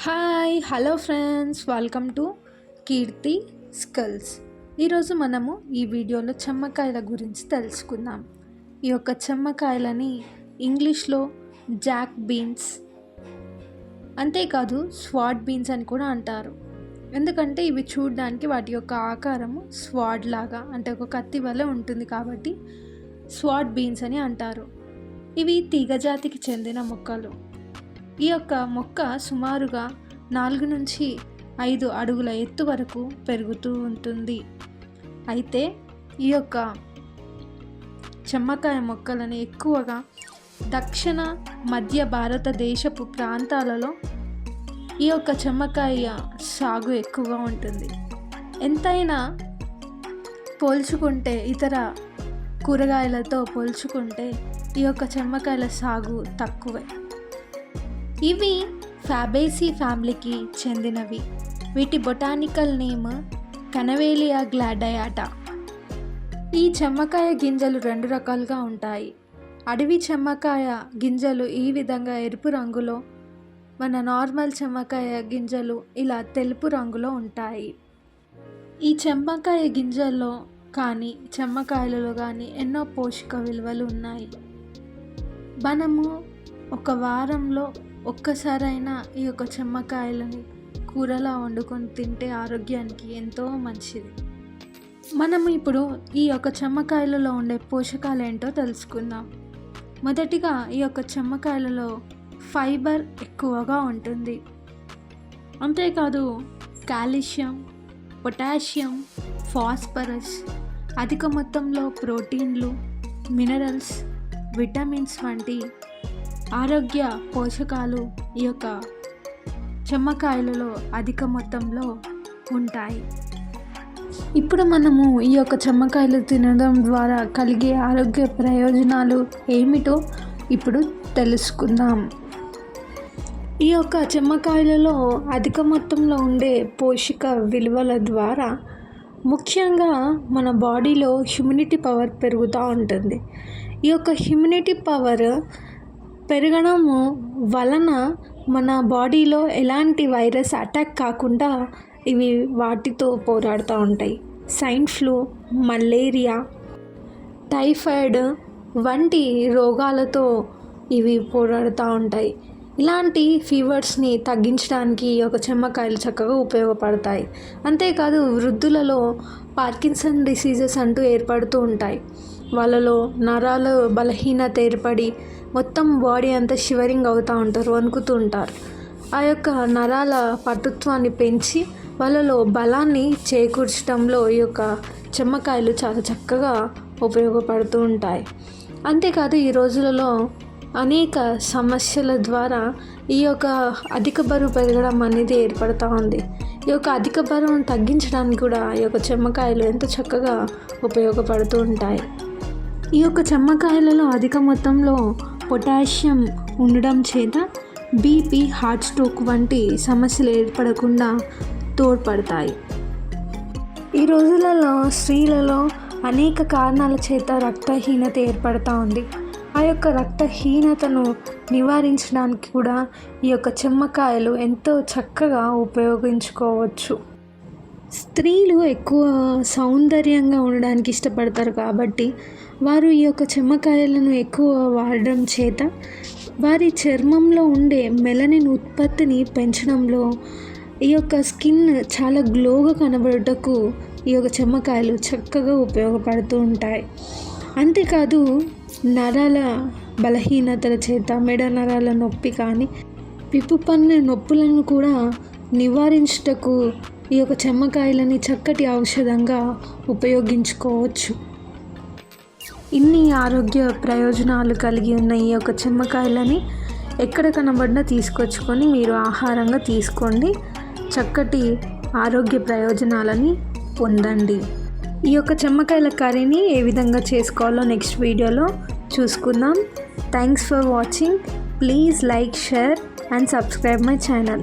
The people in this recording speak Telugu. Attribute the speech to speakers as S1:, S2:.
S1: Hi hello friends welcome to Keerthi skills. ఈరోజు మనము ఈ వీడియోలో చెమ్మకాయల గురించి తెలుసుకుందాం. ఈ యొక్క చెమ్మకాయలని ఇంగ్లీష్లో జాక్ బీన్స్ అంతేకాదు స్వాడ్ బీన్స్ అని కూడా అంటారు. ఎందుకంటే ఇవి చూడడానికి వాటి యొక్క ఆకారము స్వాడ్ లాగా అంటే ఒక కత్తి వల్ల ఉంటుంది కాబట్టి స్వాడ్ బీన్స్ అని అంటారు. ఇవి తీగజాతికి చెందిన మొక్కలు. ఈ యొక్క మొక్క సుమారుగా నాలుగు నుంచి ఐదు అడుగుల ఎత్తు వరకు పెరుగుతూ ఉంటుంది. అయితే ఈ యొక్క చెమ్మకాయ మొక్కలను ఎక్కువగా దక్షిణ మధ్య భారతదేశపు ప్రాంతాలలో ఈ యొక్క చెమ్మకాయ సాగు ఎక్కువగా ఉంటుంది. ఎంతైనా పోల్చుకుంటే ఇతర కూరగాయలతో పోల్చుకుంటే ఈ యొక్క చెమ్మకాయల సాగు తక్కువే. ఇవి ఫ్యాబేసీ ఫ్యామిలీకి చెందినవి. వీటి బొటానికల్ నేమ్ కనవేలియా గ్లాడయాటా. ఈ చెమ్మకాయ గింజలు రెండు రకాలుగా ఉంటాయి. అడవి చెమ్మకాయ గింజలు ఈ విధంగా ఎరుపు రంగులో మన నార్మల్ చెమ్మకాయ గింజలు ఇలా తెలుపు రంగులో ఉంటాయి. ఈ చెమ్మకాయ గింజల్లో కానీ చెమ్మకాయలలో కానీ ఎన్నో పోషక విలువలు ఉన్నాయి. మనము ఒక వారంలో ఒక్కసారైనా ఈ యొక్క చెమ్మకాయలని కూరలా వండుకొని తింటే ఆరోగ్యానికి ఎంతో మంచిది. మనం ఇప్పుడు ఈ యొక్క చెమ్మకాయలలో ఉండే పోషకాలు ఏంటో తెలుసుకుందాం. మొదటిగా ఈ యొక్క చెమ్మకాయలలో ఫైబర్ ఎక్కువగా ఉంటుంది. అంతేకాదు కాల్షియం పొటాషియం ఫాస్ఫరస్ అధిక మొత్తంలో ప్రోటీన్లు మినరల్స్ విటమిన్స్ వంటి ఆరోగ్య పోషకాలు ఈ యొక్క చెమ్మకాయలలో అధిక మొత్తంలో ఉంటాయి. ఇప్పుడు మనము ఈ యొక్క చెమ్మకాయలు తినడం ద్వారా కలిగే ఆరోగ్య ప్రయోజనాలు ఏమిటో ఇప్పుడు తెలుసుకుందాం. ఈ యొక్క చెమ్మకాయలలో అధిక మొత్తంలో ఉండే పోషక విలువల ద్వారా ముఖ్యంగా మన బాడీలో హ్యూమినిటీ పవర్ పెరుగుతూ ఉంటుంది. ఈ యొక్క హ్యూమినిటీ పవర్ పెరగడము వలన మన బాడీలో ఎలాంటి వైరస్ అటాక్ కాకుండా ఇవి వాటితో పోరాడుతూ ఉంటాయి. సైన్ ఫ్లూ మలేరియా టైఫాయిడ్ వంటి రోగాలతో ఇవి పోరాడుతూ ఉంటాయి. ఇలాంటి ఫీవర్స్ని తగ్గించడానికి ఒక చెమ్మకాయలు చక్కగా ఉపయోగపడతాయి. అంతేకాదు వృద్ధులలో పార్కిన్సన్ డిసీజెస్ అంటూ ఏర్పడుతూ ఉంటాయి. వాళ్ళలో నరాలు బలహీనత ఏర్పడి మొత్తం బాడీ అంతా షివరింగ్ అవుతూ ఉంటారు వణుకుతూ ఉంటారు. ఆ యొక్క నరాల పటుత్వాన్ని పెంచి వాళ్ళలో బలాన్ని చేకూర్చడంలో ఈ యొక్క చెమ్మకాయలు చాలా చక్కగా ఉపయోగపడుతూ ఉంటాయి. అంతేకాదు ఈ రోజులలో అనేక సమస్యల ద్వారా ఈ యొక్క అధిక బరువు పెరగడం అనేది ఏర్పడుతూ ఉంది. ఈ యొక్క అధిక బరువును తగ్గించడానికి కూడా ఈ యొక్క చెమ్మకాయలు ఎంతో చక్కగా ఉపయోగపడుతూ ఉంటాయి. ఈ యొక్క చెమ్మకాయలలో అధిక మొత్తంలో పొటాషియం ఉండడం చేత బీపీ హార్ట్ స్ట్రోక్ వంటి సమస్యలు ఏర్పడకుండా తోడ్పడతాయి. ఈ రోజులలో స్త్రీలలో అనేక కారణాల చేత రక్తహీనత ఏర్పడుతూ ఉంది. ఆ యొక్క రక్తహీనతను నివారించడానికి కూడా ఈ యొక్క చెమ్మకాయలు ఎంతో చక్కగా ఉపయోగించుకోవచ్చు. స్త్రీలు ఎక్కువ సౌందర్యంగా ఉండడానికి ఇష్టపడతారు కాబట్టి వారు ఈ యొక్క చెమ్మకాయలను ఎక్కువ వాడడం చేత వారి చర్మంలో ఉండే మెలనిన్ ఉత్పత్తిని పెంచడంలో ఈ యొక్క స్కిన్ చాలా గ్లోగా కనబడుటకు ఈ యొక్క చెమ్మకాయలు చక్కగా ఉపయోగపడుతూ ఉంటాయి. అంతేకాదు నరాల బలహీనతల చేత మెడ నరాల నొప్పి కానీ పిప్పు పన్ను నొప్పులను కూడా నివారించుటకు ఈ యొక్క చెమ్మకాయలని చక్కటి ఔషధంగా ఉపయోగించుకోవచ్చు. ఇన్ని ఆరోగ్య ప్రయోజనాలు కలిగి ఉన్న ఈ యొక్క చెమ్మకాయలని ఎక్కడ కనబడినా తీసుకొచ్చుకొని మీరు ఆహారంగా తీసుకోండి. చక్కటి ఆరోగ్య ప్రయోజనాలని పొందండి. ఈ యొక్క చెమ్మకాయల కర్రీని ఏ విధంగా చేసుకోవాలో నెక్స్ట్ వీడియోలో చూసుకుందాం. Thanks for watching please like share and subscribe my channel